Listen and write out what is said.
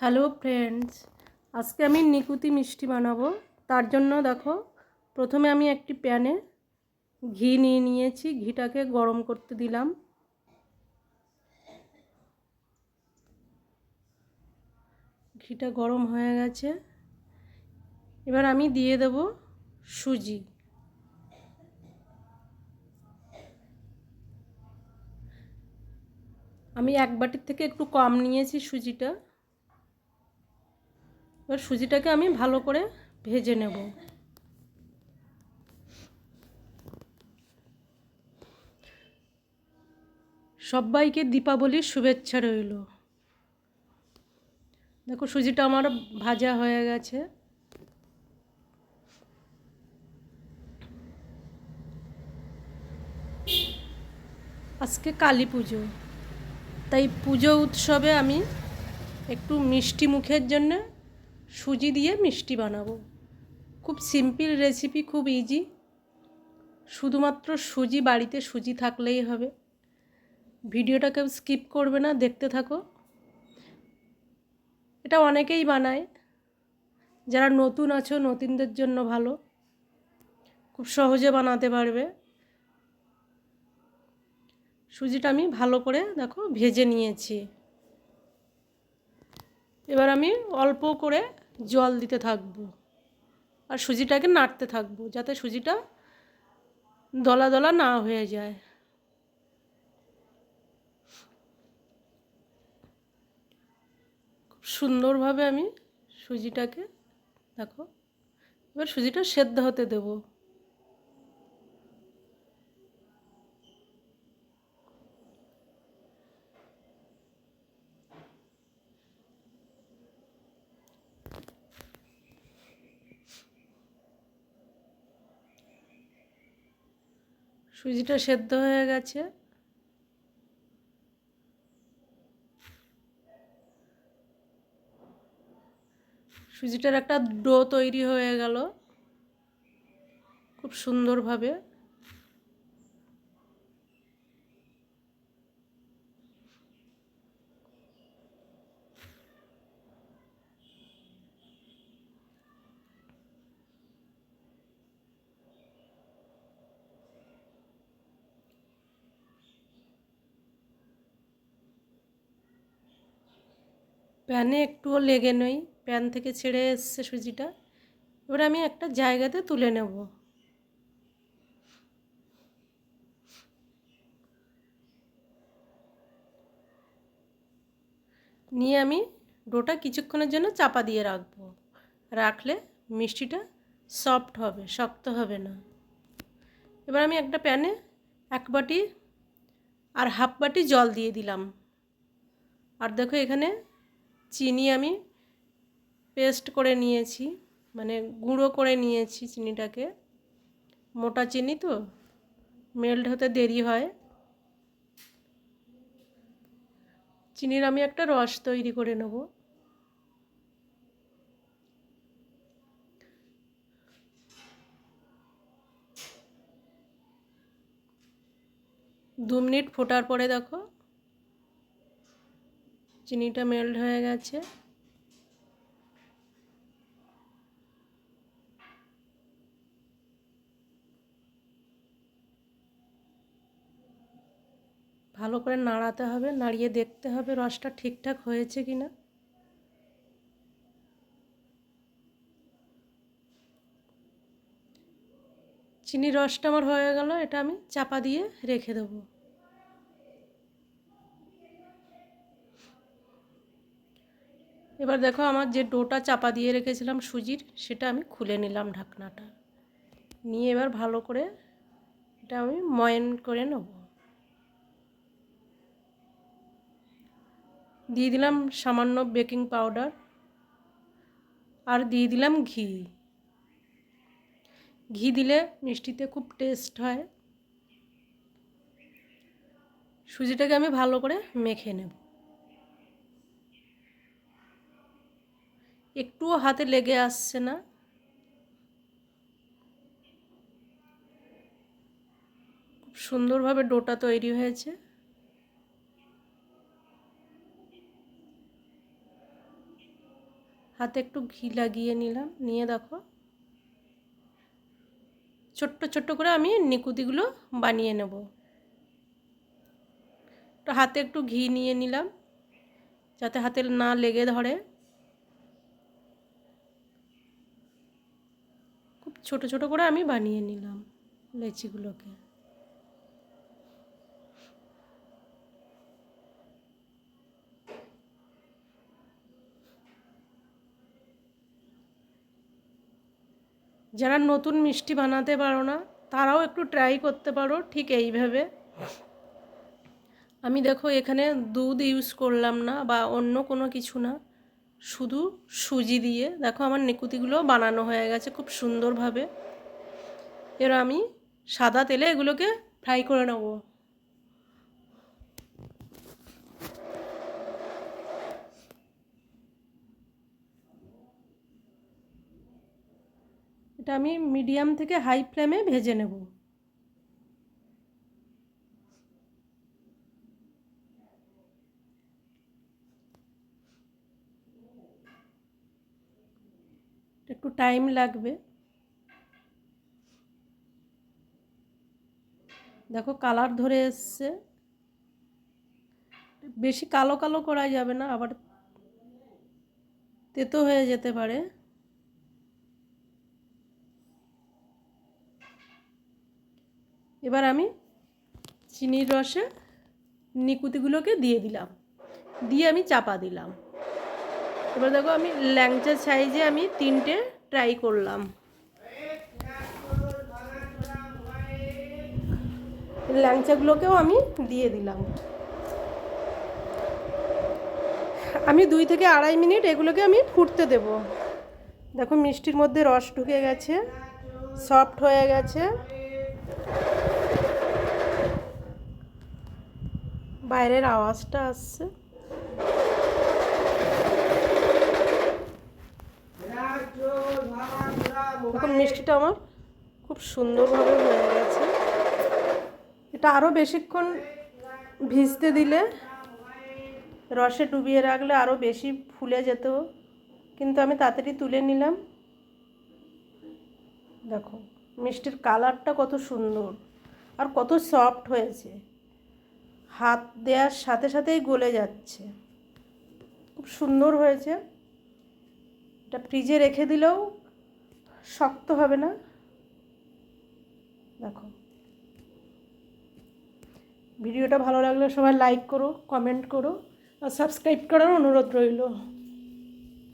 Hello friends, আজকে আমি নিকুতি মিষ্টি বানাবো। তার জন্য দেখো, প্রথমে আমি একটি প্যানে ঘি নিয়ে নিয়েছি। ঘিটাকে গরম করতে দিলাম। ঘিটা গরম হয়ে গেছে। এবার আমি দিয়ে দেব সুজি। আমি এক বাটির থেকে একটু কম নিয়েছি সুজিটা। এবার সুজিটাকে আমি ভালো করে ভেজে নেব। সবাইকে দীপাবলির শুভেচ্ছা রইল। দেখো সুজিটা আমার ভাজা হয়ে গেছে। আজকে কালী পুজো। তাই পুজো উৎসবে আমি একটু মিষ্টি মুখের জন্য সুজি দিয়ে মিষ্টি বানাবো। খুব সিম্পল রেসিপি খুব ইজি শুধুমাত্র সুজি, বাড়িতে সুজি থাকলেই হবে। ভিডিওটা কেউ স্কিপ করবে না, দেখতে থাকো। এটা অনেকেই বানায়। যারা নতুন আছো, নতুনদের জন্য ভালো। খুব সহজে বানাতে পারবে। সুজিটা আমি ভালো করে, দেখো, ভেজে নিয়েছি। এবার আমি অল্প করে জল দিতে থাকব আর সুজিটাকে নাড়তে থাকব যাতে সুজিটা দলা দলা না হয়ে যায়। খুব সুন্দরভাবে আমি সুজিটাকে, দেখো, এবার সুজিটা সেদ্ধ হতে দেবো। সুজিটা সেদ্ধ হয়ে গেছে। সুজিটার একটা ডো তৈরি হয়ে গেল। খুব সুন্দরভাবে। প্যানে একটুও লেগে নই। প্যান থেকে ছেড়ে এসছে সুজিটা। এবার আমি একটা জায়গাতে তুলে নেব। নিয়ে আমি ডোটা কিছুক্ষণের জন্য চাপা দিয়ে রাখব। রাখলে মিষ্টিটা সফট হবে, শক্ত হবে না। এবার আমি একটা প্যানে এক বাটি আর হাফ বাটি জল দিয়ে দিলাম। আর দেখো এখানে চিনি আমি পেস্ট করে নিয়েছি মানে গুঁড়ো করে নিয়েছি চিনিটাকে। মোটা চিনি তো মেল্ট হতে দেরি হয়। চিনির আমি একটা রস তৈরি করে নেব। দু মিনিট ফোটার পরে দেখো। চিনিটা মেল্ট হয়ে গেছে। ভালো করে নাড়াতে হবে, নাড়িয়ে দেখতে হবে রসটা ঠিকঠাক হয়েছে কি না চিনির রসটা আমার হয়ে গেল, এটা আমি চাপা দিয়ে রেখে দেবো। এবার দেখো আমার যে ডোটা চাপা দিয়ে রেখেছিলাম সুজির, সেটা আমি খুলে নিলাম ঢাকনাটা। নিয়ে এবার ভালো করে এটা আমি ময়ন করে নেব। দিয়ে দিলাম সামান্য বেকিং পাউডার আর দিয়ে দিলাম ঘি। ঘি দিলে মিষ্টিতে খুব টেস্ট হয়। সুজিটাকে আমি ভালো করে মেখে নেব। একটুও হাতে লেগে আসছে না। খুব সুন্দরভাবে ডোটা তৈরি হয়েছে। হাতে একটু ঘি লাগিয়ে নিলাম। নিয়ে দেখো। ছোট্ট ছোট্ট করে আমি নিকুতিগুলো বানিয়ে নেব। তো হাতে একটু ঘি নিয়ে নিলাম, যাতে হাতে না লেগে ধরে খুব ছোট ছোট করে আমি বানিয়ে নিলাম লেচিগুলোকে। যারা নতুন মিষ্টি বানাতে পারো না, তারাও একটু ট্রাই করতে পারো, ঠিক এইভাবে। আমি দেখো এখানে দুধ ইউজ করলাম না বা অন্য কোনো কিছু না। শুধু সুজি দিয়ে। দেখো আমার নিকুতিগুলো বানানো হয়ে গেছে খুব সুন্দরভাবে। এবার আমি সাদা তেলে এগুলোকে ফ্রাই করে নেব। এটা আমি মিডিয়াম থেকে হাই ফ্লেমে ভেজে নেব। একটু টাইম লাগবে। দেখো কালার ধরে এসছে। বেশি কালো কালো করা যাবে না, আবার তেতো হয়ে যেতে পারে। এবার আমি চিনির রসে নিকুতিগুলোকে দিয়ে দিলাম। দিয়ে আমি চাপা দিলাম। এবার দেখো আমি ল্যাংচা সাইজে আমি তিনটে ট্রাই করলাম। ল্যাংচাগুলোকেও আমি দিয়ে দিলাম। আমি দুই থেকে আড়াই মিনিট এগুলোকে আমি ফুটতে দেব। দেখো মিষ্টির মধ্যে রস ঢুকে গেছে সফট হয়ে গেছে। বাইরের আওয়াজটা আসছে। এখন মিষ্টিটা আমার খুব সুন্দরভাবে হয়ে গেছে। এটা আরও বেশিক্ষণ ভিজতে দিলে রসে ডুবিয়ে রাখলে আরও বেশি ফুলে যেত। কিন্তু আমি তাড়াতাড়ি তুলে নিলাম। দেখো, মিষ্টির কালারটা কত সুন্দর আর কত সফট হয়েছে। হাত দেওয়ার সাথে সাথেই গলে যাচ্ছে। খুব সুন্দর হয়েছে। এটা ফ্রিজে রেখে দিলেও শক্ত হবে না। দেখো। ভিডিওটা ভালো লাগলে সবাই লাইক করো কমেন্ট করো, আর সাবস্ক্রাইব করার অনুরোধ রইল।